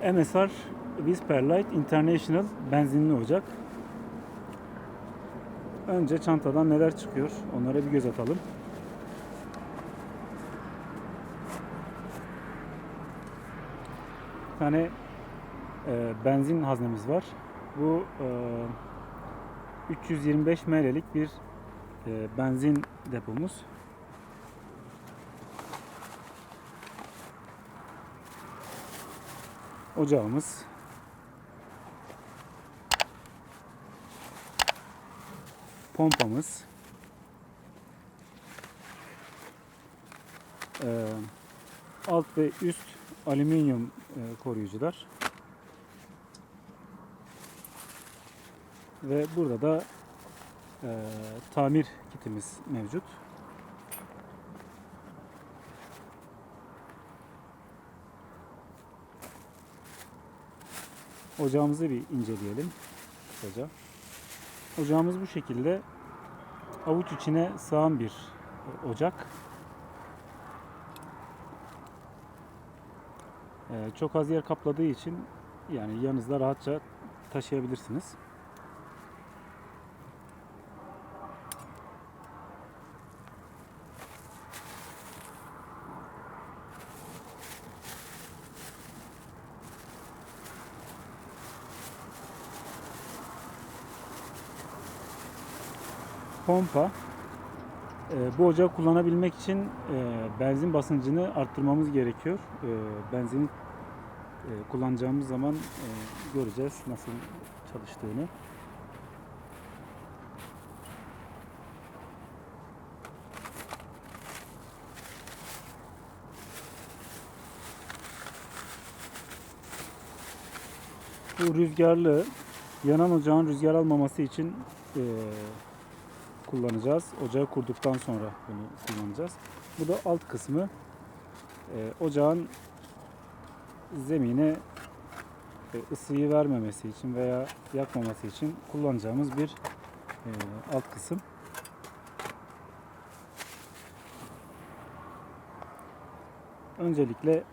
MSR Whisperlight International benzinli ocak. Önce çantadan neler çıkıyor onlara bir göz atalım. Bir tane e, benzin haznemiz var. Bu e, 325 ml'lik bir e, benzin depomuz. Ocağımız. Pompamız. Ee, alt ve üst alüminyum e, koruyucular. Ve burada da e, tamir kitimiz mevcut. Ocağımızı bir inceleyelim kısaca. Ocağımız bu şekilde avuç içine sığan bir e, ocak. Ee, çok az yer kapladığı için yani yanınızda rahatça taşıyabilirsiniz. Pompa. Ee, bu ocağı kullanabilmek için e, benzin basıncını arttırmamız gerekiyor. Ee, benzini e, kullanacağımız zaman e, göreceğiz nasıl çalıştığını. Bu rüzgarlı yanan ocağın rüzgar almaması için e, kullanacağız. Ocağı kurduktan sonra bunu kullanacağız. Bu da alt kısmı. Ee, ocağın zemine e, ısıyı vermemesi için veya yakmaması için kullanacağımız bir e, alt kısım. Öncelikle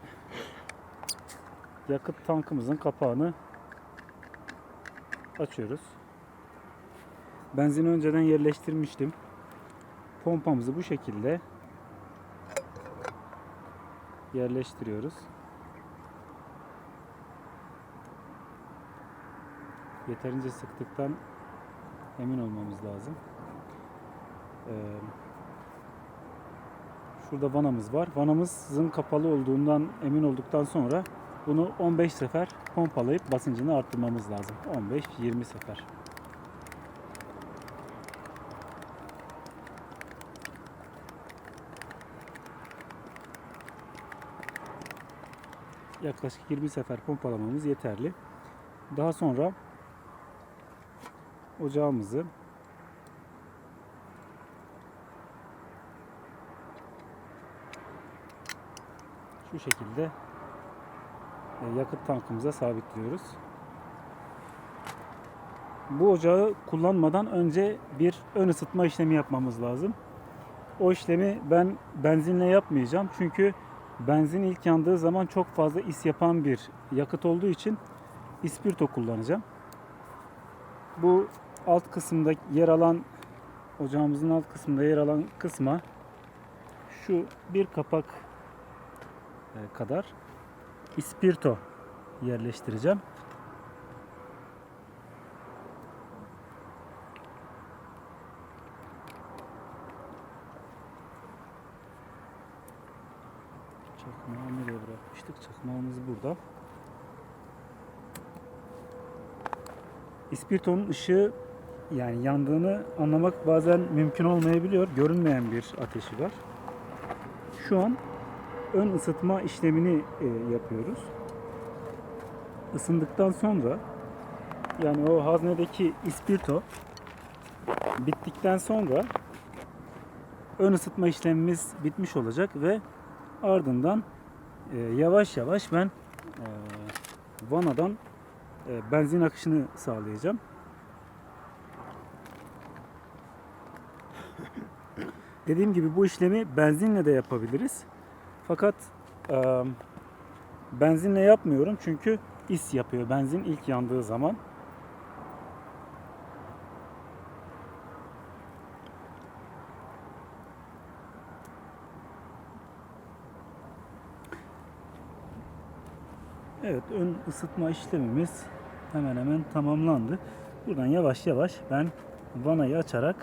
yakıt tankımızın kapağını açıyoruz. Benzini önceden yerleştirmiştim. Pompamızı bu şekilde yerleştiriyoruz. Yeterince sıktıktan emin olmamız lazım. Ee, şurada vanamız var. Vanamızın kapalı olduğundan emin olduktan sonra bunu 15 sefer pompalayıp basıncını arttırmamız lazım. 15-20 sefer. Yaklaşık 20 sefer pompalamamız yeterli. Daha sonra ocağımızı şu şekilde e, yakıt tankımıza sabitliyoruz. Bu ocağı kullanmadan önce bir ön ısıtma işlemi yapmamız lazım. O işlemi ben benzinle yapmayacağım. Çünkü Benzin ilk yandığı zaman çok fazla is yapan bir yakıt olduğu için ispirto kullanacağım. Bu alt kısımda yer alan ocağımızın alt kısmında yer alan kısma şu bir kapak e, kadar ispirto yerleştireceğim. Çakmağı nereye bırakmıştık? Çakmağımız burada. İspirtonun ışığı yani yandığını anlamak bazen mümkün olmayabiliyor. Görünmeyen bir ateşi var. Şu an ön ısıtma işlemini e, yapıyoruz. Isındıktan sonra yani o haznedeki ispirto bittikten sonra ön ısıtma işlemimiz bitmiş olacak ve ardından e, yavaş yavaş ben e, vanadan e, benzin akışını sağlayacağım. Dediğim gibi bu işlemi benzinle de yapabiliriz. Fakat e, benzinle yapmıyorum çünkü is yapıyor benzin ilk yandığı zaman. Evet ön ısıtma işlemimiz hemen hemen tamamlandı. Buradan yavaş yavaş ben vanayı açarak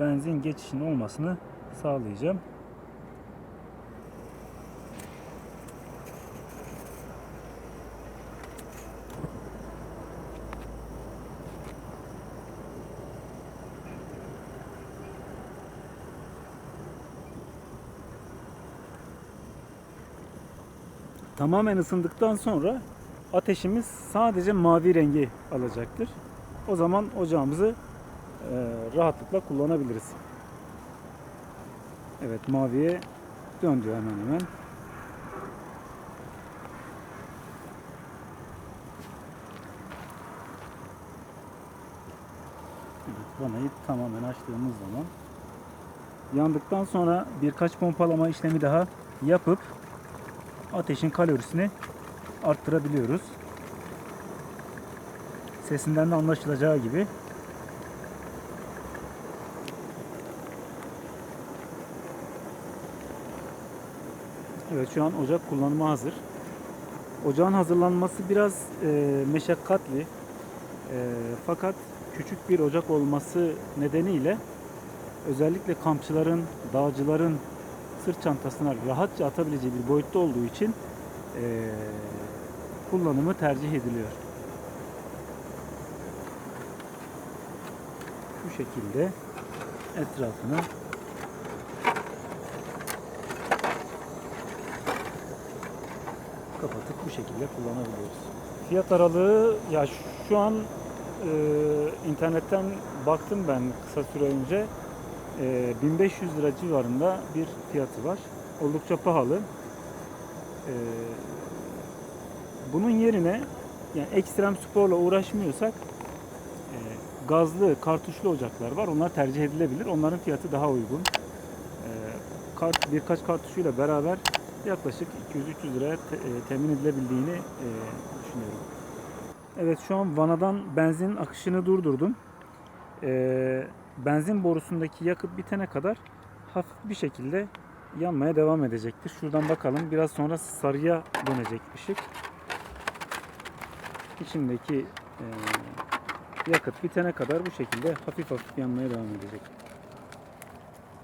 benzin geçişinin olmasını sağlayacağım. Tamamen ısındıktan sonra ateşimiz sadece mavi rengi alacaktır. O zaman ocağımızı e, rahatlıkla kullanabiliriz. Evet maviye döndü hemen hemen. Vanayı tamamen açtığımız zaman yandıktan sonra birkaç pompalama işlemi daha yapıp ateşin kalorisini arttırabiliyoruz. Sesinden de anlaşılacağı gibi Evet şu an ocak kullanıma hazır. Ocağın hazırlanması biraz e, meşakkatli. E, fakat küçük bir ocak olması nedeniyle özellikle kampçıların, dağcıların sırt çantasına rahatça atabileceği bir boyutta olduğu için e, kullanımı tercih ediliyor. Bu şekilde etrafını kapatıp bu şekilde kullanabiliyoruz. Fiyat aralığı ya şu an e, internetten baktım ben kısa süre önce. E, 1500 lira civarında bir fiyatı var. Oldukça pahalı. E, bunun yerine yani ekstrem sporla uğraşmıyorsak e, gazlı, kartuşlu ocaklar var. Onlar tercih edilebilir. Onların fiyatı daha uygun. E, kart, birkaç kartuşuyla beraber yaklaşık 200-300 liraya te- e, temin edilebildiğini e, düşünüyorum. Evet şu an vanadan benzin akışını durdurdum. E, benzin borusundaki yakıt bitene kadar hafif bir şekilde yanmaya devam edecektir. Şuradan bakalım biraz sonra sarıya dönecek ışık. İçindeki e, yakıt bitene kadar bu şekilde hafif hafif yanmaya devam edecek.